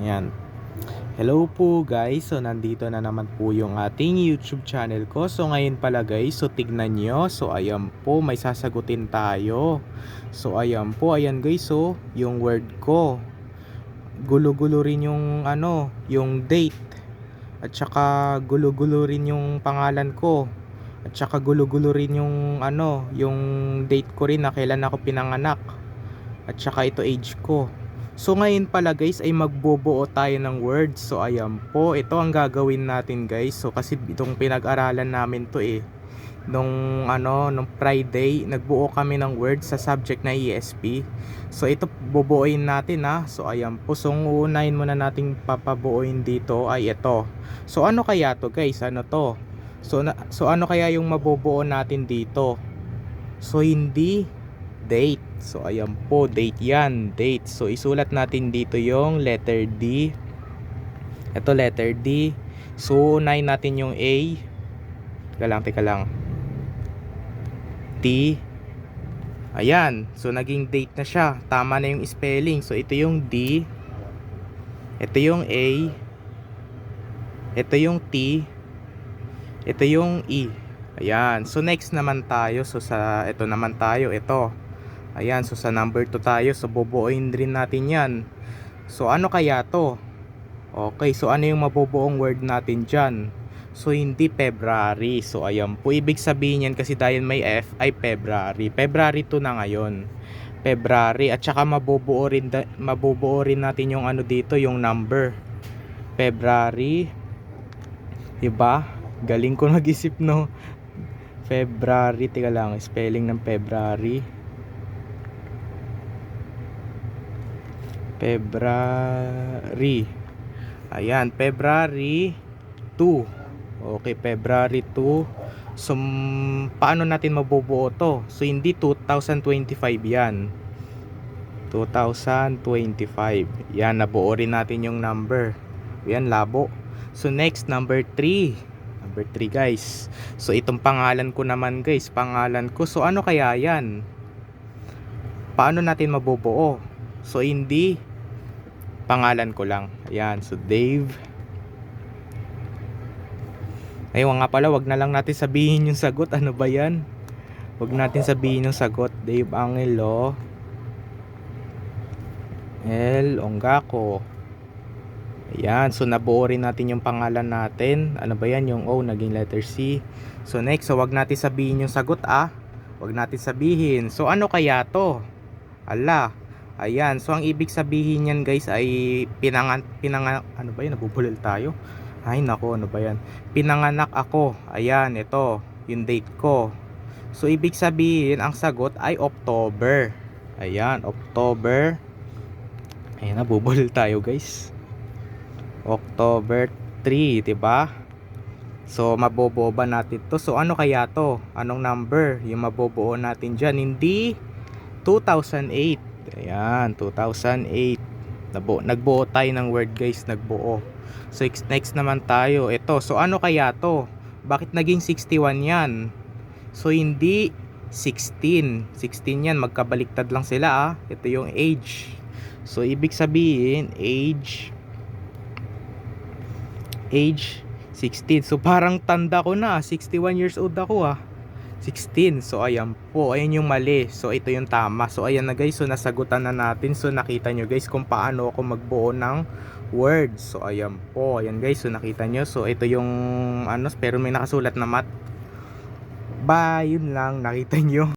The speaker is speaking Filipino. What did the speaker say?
Ayan. Hello po guys. So nandito na naman po yung ating YouTube channel ko. So ngayon pala guys, so tignan nyo. So ayan po, may sasagutin tayo. So ayan po, ayan guys, so yung word ko. Gulo-gulo rin yung ano, yung date. At saka gulo-gulo rin yung pangalan ko. At saka gulo-gulo rin yung ano, yung date ko rin na kailan ako pinanganak. At saka ito age ko. So ngayon pala guys ay magbobuo tayo ng words. So ayan po, ito ang gagawin natin guys. So kasi itong pinag-aralan namin to eh. Nung ano, nung Friday, nagbuo kami ng words sa subject na ESP. So ito bubuoin natin ha. So ayan po, so ang uunahin muna nating papabuoin dito ay ito. So ano kaya to guys? Ano to? So, na, so ano kaya yung mabubuo natin dito? So hindi date. So ayan po, date yan, date. So isulat natin dito yung letter D. Ito letter D. So unahin natin yung A. Teka lang, teka lang. T. Ayan, so naging date na siya. Tama na yung spelling. So ito yung D. Ito yung A. Ito yung T. Ito yung E. Ayan. So next naman tayo. So sa ito naman tayo, ito. Ayan, so sa number 2 tayo. So bubuuin rin natin 'yan. So ano kaya 'to? Okay, so ano yung mabubuong word natin diyan? So hindi February. So ayan po ibig sabihin yan kasi dahil may F ay February. February 2 na ngayon. February at saka mabubuo rin mabubuo rin natin yung ano dito, yung number. February. 'Di ba? Galing ko nag-isip no. February, teka lang, spelling ng February. February. Ayan, February 2. Okay, February 2. So, paano natin mabubuo to? So, hindi 2025 yan. 2025. Yan, nabuo rin natin yung number. Yan, labo. So, next, number 3. Number 3, guys. So, itong pangalan ko naman, guys. Pangalan ko. So, ano kaya yan? Paano natin mabubuo? So, hindi pangalan ko lang. Ayan. So, Dave. Ayun nga pala, wag na lang natin sabihin yung sagot. Ano ba yan? Wag natin sabihin yung sagot. Dave Angelo. L. Ongako. Ayan. So, nabuo rin natin yung pangalan natin. Ano ba yan? Yung O, naging letter C. So, next. So, wag natin sabihin yung sagot ah. Wag natin sabihin. So, ano kaya to? Ala. Ayan. So, ang ibig sabihin yan guys ay pinangan, pinangan, ano ba yan? Nabubulol tayo. Ay, nako, ano ba yan? Pinanganak ako. Ayan, ito. Yung date ko. So, ibig sabihin, ang sagot ay October. Ayan, October. Ayan, nabubulol tayo guys. October 3, 'di ba? So, mabobuo ba natin to? So, ano kaya to? Anong number? Yung mabobuo natin dyan. Hindi 2008. Ayan, 2008. Nabuo, nagbuo tayo ng word guys, nagbuo. So, ex- next naman tayo. Ito, so ano kaya to? Bakit naging 61 yan? So, hindi 16. 16 yan, magkabaliktad lang sila ah. Ito yung age. So, ibig sabihin, age age 16. So parang tanda ko na, 61 years old ako ah. 16. So ayan po, ayan yung mali. So ito yung tama. So ayan na guys, so nasagutan na natin. So nakita nyo guys kung paano ako magbuo ng words. So ayan po, ayan guys, so nakita nyo. So ito yung ano, pero may nakasulat na mat. Ba, yun lang, nakita nyo.